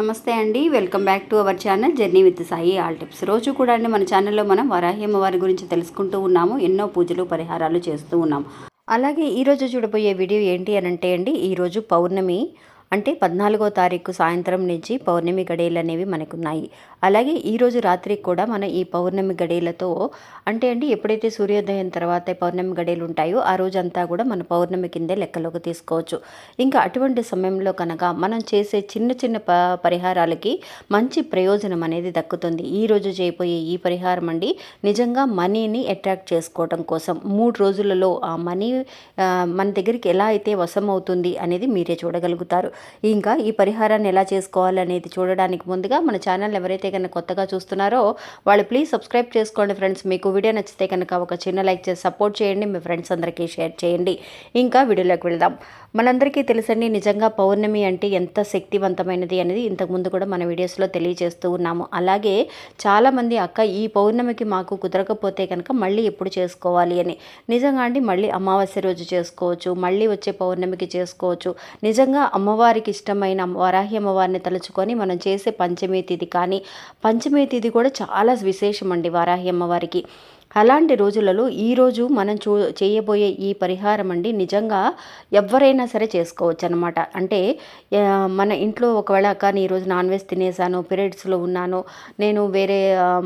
నమస్తే అండి welcome back to our channel journey with Sai all tips. రోజు కూడా అండి మన ఛానల్లో మనం వరాహ్యమ్మ వారి గురించి తెలుసుకుంటూ ఉన్నాము ఎన్నో పూజలు పరిహారాలు చేస్తూ ఉన్నాము. అలాగే ఈరోజు చూడబోయే వీడియో ఏంటి అని అంటే అండి ఈరోజు పౌర్ణమి. అంటే పద్నాలుగో తారీఖు సాయంత్రం నుంచి పౌర్ణమి గడియలు అనేవి మనకున్నాయి. అలాగే ఈరోజు రాత్రికి కూడా మన ఈ పౌర్ణమి గడియలతో అంటే అండి ఎప్పుడైతే సూర్యోదయం తర్వాత పౌర్ణమి గడియలు ఉంటాయో ఆ రోజంతా కూడా మన పౌర్ణమి కిందే లెక్కలోకి తీసుకోవచ్చు. ఇంకా అటువంటి సమయంలో కనుక మనం చేసే చిన్న చిన్న ప పరిహారాలకి మంచి ప్రయోజనం అనేది దక్కుతుంది. ఈరోజు చేయబోయే ఈ పరిహారం అండి నిజంగా మనీని అట్రాక్ట్ చేసుకోవడం కోసం. మూడు రోజులలో ఆ మనీ మన దగ్గరికి ఎలా అయితే వశం అవుతుంది అనేది మీరే చూడగలుగుతారు. ఇంకా ఈ పరిహారాన్ని ఎలా చేసుకోవాలనేది చూడడానికి ముందుగా మన ఛానల్ ఎవరైతే కనుక కొత్తగా చూస్తున్నారో వాళ్ళు ప్లీజ్ సబ్స్క్రైబ్ చేసుకోండి ఫ్రెండ్స్. మీకు వీడియో నచ్చితే కనుక ఒక చిన్న లైక్ చేసి సపోర్ట్ చేయండి. మీ ఫ్రెండ్స్ అందరికీ షేర్ చేయండి. ఇంకా వీడియోలోకి వెళ్దాం. మనందరికీ తెలుసండి నిజంగా పౌర్ణమి అంటే ఎంత శక్తివంతమైనది అనేది ఇంతకుముందు కూడా మన వీడియోస్లో తెలియజేస్తూ ఉన్నాము. అలాగే చాలామంది అక్క ఈ పౌర్ణమికి మాకు కుదరకపోతే కనుక మళ్ళీ ఎప్పుడు చేసుకోవాలి? అని. నిజంగా అండి మళ్ళీ అమావాస్య రోజు చేసుకోవచ్చు మళ్ళీ వచ్చే పౌర్ణమికి చేసుకోవచ్చు. నిజంగా అమ్మవారి అమ్మవారికి ఇష్టమైన వరాహి అమ్మవారిని తలుచుకొని మనం చేసే పంచమి తిథి కానీ పంచమి తిథి కూడా చాలా విశేషం అండి వరాహి అమ్మవారికి. అలాంటి రోజులలో ఈరోజు మనం చూ చేయబోయే ఈ పరిహారం అండి నిజంగా ఎవరైనా సరే చేసుకోవచ్చు అనమాట అంటే మన ఇంట్లో ఒకవేళ అక్క ఈరోజు నాన్ వెజ్ తినేసాను పీరియడ్స్లో ఉన్నాను నేను వేరే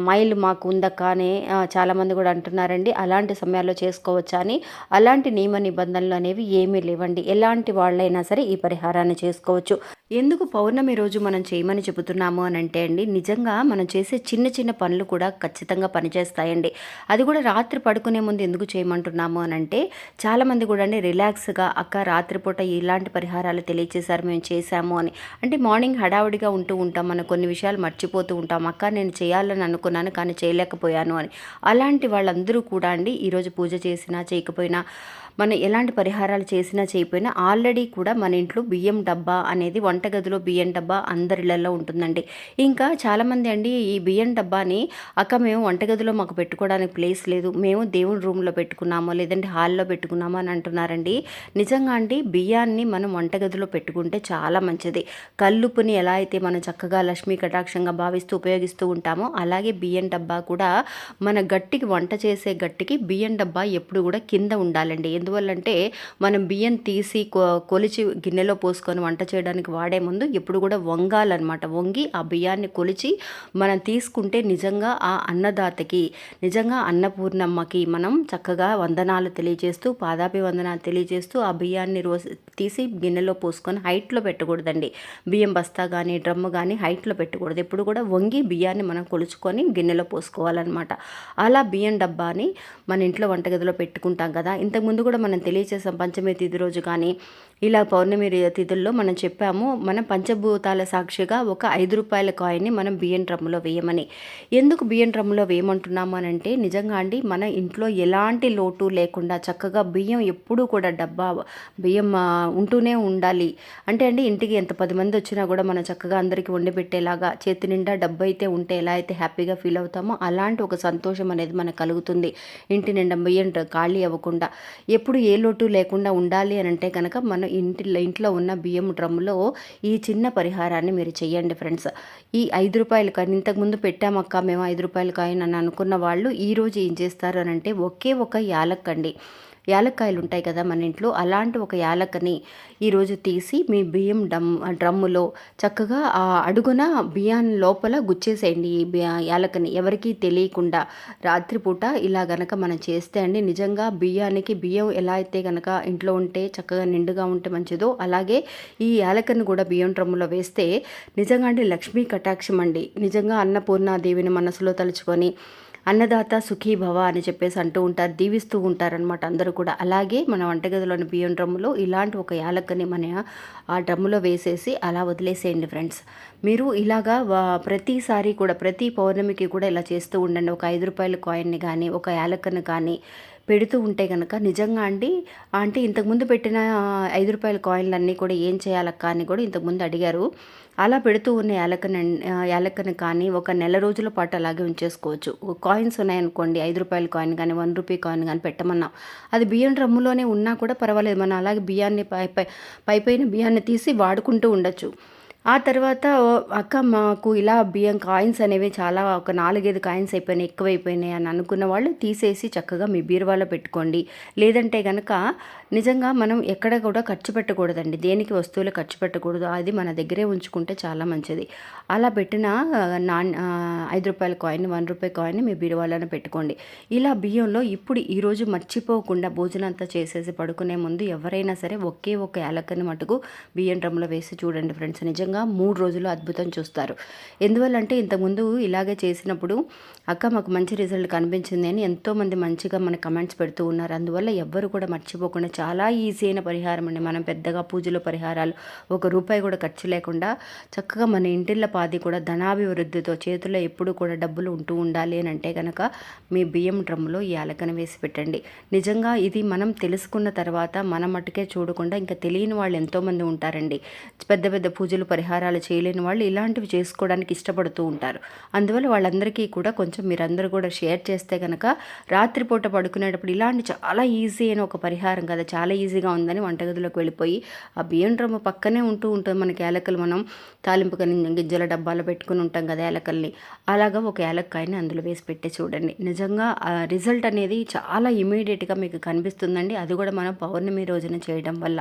మైల్ మాకు ఉందక్క అని చాలామంది కూడా అంటున్నారండి అలాంటి సమయాల్లో చేసుకోవచ్చా అని. అలాంటి నియమ నిబంధనలు అనేవి ఏమీ లేవండి. ఎలాంటి వాళ్ళైనా సరే ఈ పరిహారాన్ని చేసుకోవచ్చు. ఎందుకు పౌర్ణమి రోజు మనం చేయమని చెబుతున్నాము అని అంటే అండి నిజంగా మనం చేసే చిన్న చిన్న పనులు కూడా ఖచ్చితంగా పనిచేస్తాయండి. అది కూడా రాత్రి పడుకునే ముందు ఎందుకు చేయమంటున్నాము అని అంటే చాలామంది కూడా అండి రిలాక్స్గా అక్క రాత్రిపూట ఇలాంటి పరిహారాలు తెలియచేశారు మేము చేశాము అని. అంటే మార్నింగ్ హడావుడిగా ఉంటూ ఉంటాం మనం కొన్ని విషయాలు మర్చిపోతూ ఉంటాం అక్క నేను చేయాలని అనుకున్నాను కానీ చేయలేకపోయాను అని. అలాంటి వాళ్ళందరూ కూడా అండి ఈరోజు పూజ చేసినా చేయకపోయినా మనం ఎలాంటి పరిహారాలు చేసినా చేయకపోయినా ఆల్రెడీ కూడా మన ఇంట్లో బియ్యం డబ్బా అనేది వంటగదిలో బియ్యం డబ్బా అందరిళ్ళల్లో ఉంటుందండి. ఇంకా చాలామంది అండి ఈ బియ్యం డబ్బాని అక్క మేము వంటగదిలో మాకు పెట్టుకోవడానికి ప్లేస్ లేదు మేము దేవుని రూమ్లో పెట్టుకున్నామో లేదంటే హాల్లో పెట్టుకున్నామో అని అంటున్నారండి. నిజంగా అండి బియ్యాన్ని మనం వంటగదిలో పెట్టుకుంటే చాలా మంచిది. కల్లుపుని ఎలా అయితే మనం చక్కగా లక్ష్మీ కటాక్షంగా భావిస్తూ ఉపయోగిస్తూ ఉంటామో అలాగే బియ్యం డబ్బా కూడా మన గట్టికి వంట చేసే గట్టికి బియ్యం డబ్బా ఎప్పుడు కూడా కింద ఉండాలండి. ఎందువల్లంటే మనం బియ్యం తీసి కొలిచి గిన్నెలో పోసుకొని వంట చేయడానికి వాడే ముందు ఎప్పుడు కూడా వంగాలన్నమాట. వంగి ఆ బియ్యాన్ని కొలిచి మనం తీసుకుంటే నిజంగా ఆ అన్నదాతకి నిజంగా అన్నపూర్ణమ్మకి మనం చక్కగా వందనాలు తెలియజేస్తూ పాదాపి వందనాలు తెలియజేస్తూ ఆ బియ్యాన్ని రోజు తీసి గిన్నెలో పోసుకొని హైట్లో పెట్టకూడదండి. బియ్యం బస్తా కానీ డ్రమ్ము కానీ హైట్లో పెట్టకూడదు. ఎప్పుడు కూడా వంగి బియ్యాన్ని మనం కొలుచుకొని గిన్నెలో పోసుకోవాలన్నమాట. అలా బియ్యం డబ్బాని మన ఇంట్లో వంటగదిలో పెట్టుకుంటాం కదా ఇంతకుముందు కూడా మనం తెలియచేసాం పంచమి తిథి రోజు కానీ ఇలా పౌర్ణమి తిథుల్లో మనం చెప్పాము మనం పంచభూతాల సాక్షిగా ఒక ఐదు రూపాయల కాయిన్ని మనం బియ్యం డ్రమ్ములో వేయమని. ఎందుకు బియ్యం డ్రమ్ములో వేయమంటున్నాము అని అంటే నిజంగా అండి మన ఇంట్లో ఎలాంటి లోటు లేకుండా చక్కగా బియ్యం ఎప్పుడూ కూడా డబ్బా బియ్యం ఉంటూనే ఉండాలి. అంటే అండి ఇంటికి ఎంత పది మంది వచ్చినా కూడా మనం చక్కగా అందరికీ వండి పెట్టేలాగా చేతి నిండా డబ్బు అయితే ఉంటే ఎలా అయితే హ్యాపీగా ఫీల్ అవుతామో అలాంటి ఒక సంతోషం అనేది మనకు కలుగుతుంది. ఇంటి నిండా బియ్యం ఖాళీ అవ్వకుండా. ఎప్పుడు ఏ లోటు లేకుండా ఉండాలి అని అంటే కనుక మన ఇంటి ఇంట్లో ఉన్న బియ్యం డ్రమ్ములో ఈ చిన్న పరిహారాన్ని మీరు చేయండి ఫ్రెండ్స్. ఈ ఐదు రూపాయలు కానీ ఇంతకుముందు పెట్టామక్క మేము ఐదు రూపాయలు కాయని అని అనుకున్న వాళ్ళు ఈరోజు ఏం చేస్తారు అని అంటే ఒకే ఒక యాలక్కండి. యాలక్కాయలు ఉంటాయి కదా మన ఇంట్లో అలాంటి ఒక యాలక్కని ఈరోజు తీసి మీ బియ్యం డమ్ డ్రమ్ములో చక్కగా ఆ అడుగున బియ్యాన్ని లోపల గుచ్చేసేయండి ఈ యాలకని ఎవరికీ తెలియకుండా రాత్రిపూట ఇలా గనక మనం చేస్తే అండి నిజంగా బియ్యానికి బియ్యం ఎలా అయితే గనక ఇంట్లో ఉంటే చక్కగా నిండుగా ఉంటే మంచిదో అలాగే ఈ యాలకని కూడా బియ్యం డ్రమ్ములో వేస్తే నిజంగా అండి లక్ష్మీ కటాక్షం అండి. నిజంగా అన్నపూర్ణాదేవిని మనసులో తలుచుకొని అన్నదాత సుఖీభవ అని చెప్పేసి అంటూ ఉంటారు దీవిస్తూ ఉంటారనమాట అందరూ కూడా. అలాగే మన వంటగదిలోని బియ్యం డ్రమ్ములో ఇలాంటి ఒక యాలక్కని మన ఆ డ్రమ్ములో వేసేసి అలా వదిలేసేయండి ఫ్రెండ్స్. మీరు ఇలాగా ప్రతిసారి కూడా ప్రతి పౌర్ణమికి కూడా ఇలా చేస్తూ ఉండండి. ఒక ఐదు రూపాయల కాయిన్ని కానీ ఒక యాలక్కను కానీ పెడుతూ ఉంటే కనుక నిజంగా అండి అంటే ఇంతకుముందు పెట్టిన ఐదు రూపాయల కాయిన్లు అన్నీ కూడా ఏం చేయాలక్క అని కూడా ఇంతకుముందు అడిగారు. అలా పెడుతూ ఉన్న యాలకని యాలకని కానీ ఒక నెల రోజుల పాటు అలాగే ఉంచేసుకోవచ్చు. కాయిన్స్ ఉన్నాయనుకోండి ఐదు రూపాయల కాయిన్ కానీ వన్ రూపీ కాయిన్ కానీ పెట్టమన్నాం. అది బియ్యం డ్రమ్ములోనే ఉన్నా కూడా పర్వాలేదు. మనం అలాగే బియ్యాన్ని పై పై పైపైన బియ్యాన్ని తీసి వాడుకుంటూ ఉండొచ్చు. ఆ తర్వాత అక్క మాకు ఇలా బియ్యం కాయిన్స్ అనేవి చాలా ఒక నాలుగైదు కాయిన్స్ అయిపోయినాయి ఎక్కువైపోయినాయి అని అనుకున్న వాళ్ళు తీసేసి చక్కగా మీ బీరువాలో పెట్టుకోండి. లేదంటే కనుక నిజంగా మనం ఎక్కడ కూడా ఖర్చు పెట్టకూడదండి. దేనికి వస్తువులు ఖర్చు పెట్టకూడదు. అది మన దగ్గరే ఉంచుకుంటే చాలా మంచిది. అలా పెట్టిన నాన్ ఐదు రూపాయల కాయిన్ వన్ రూపాయి కాయిన్ మీ బీరువాలోనే పెట్టుకోండి. ఇలా బియ్యంలో ఇప్పుడు ఈరోజు మర్చిపోకుండా భోజనం అంతా చేసేసి పడుకునే ముందు ఎవరైనా సరే ఒకే ఒక యాలక్కని మటుకు బియ్యం డ్రమ్లో వేసి చూడండి ఫ్రెండ్స్. నిజంగా మూడు రోజులు అద్భుతం చూస్తారు. ఎందువల్లంటే ఇంతకుముందు ఇలాగే చేసినప్పుడు అక్క మాకు మంచి రిజల్ట్ కనిపించింది అని ఎంతోమంది మంచిగా మన కమెంట్స్ పెడుతూ ఉన్నారు. అందువల్ల ఎవ్వరు కూడా మర్చిపోకుండా చాలా ఈజీ అయిన పరిహారం అండి. మనం పెద్దగా పూజలు పరిహారాలు ఒక రూపాయి కూడా ఖర్చు లేకుండా చక్కగా మన ఇంటిళ్ళ పాది కూడా ధనాభివృద్ధితో చేతిలో ఎప్పుడు కూడా డబ్బులు ఉంటూ ఉండాలి అని అంటే కనుక మీ బియ్యం డ్రమ్ములో ఈ యాలకన వేసి పెట్టండి. నిజంగా ఇది మనం తెలుసుకున్న తర్వాత మన మట్టుకే చూడకుండా ఇంకా తెలియని వాళ్ళు ఎంతోమంది ఉంటారండి. పెద్ద పెద్ద పూజలు పరిహారాలు చేయలేని వాళ్ళు ఇలాంటివి చేసుకోవడానికి ఇష్టపడుతూ ఉంటారు. అందువల్ల వాళ్ళందరికీ కూడా కొంచెం మీరందరూ కూడా షేర్ చేస్తే కనుక రాత్రిపూట పడుకునేటప్పుడు ఇలాంటి చాలా ఈజీ అయిన ఒక పరిహారం కదా చాలా ఈజీగా ఉందని వంటగదిలోకి వెళ్ళిపోయి ఆ బియ్యం డ్రమ్ము పక్కనే ఉంటూ ఉంటుంది మనకి ఏలకలు మనం తాలింపు గింజల డబ్బాలో పెట్టుకుని ఉంటాం కదా ఏలకల్ని అలాగా ఒక ఏలక్కాయని అందులో వేసి పెట్టి చూడండి. నిజంగా ఆ రిజల్ట్ అనేది చాలా ఇమీడియట్గా మీకు కనిపిస్తుందండి. అది కూడా మనం పౌర్ణమి రోజున చేయడం వల్ల.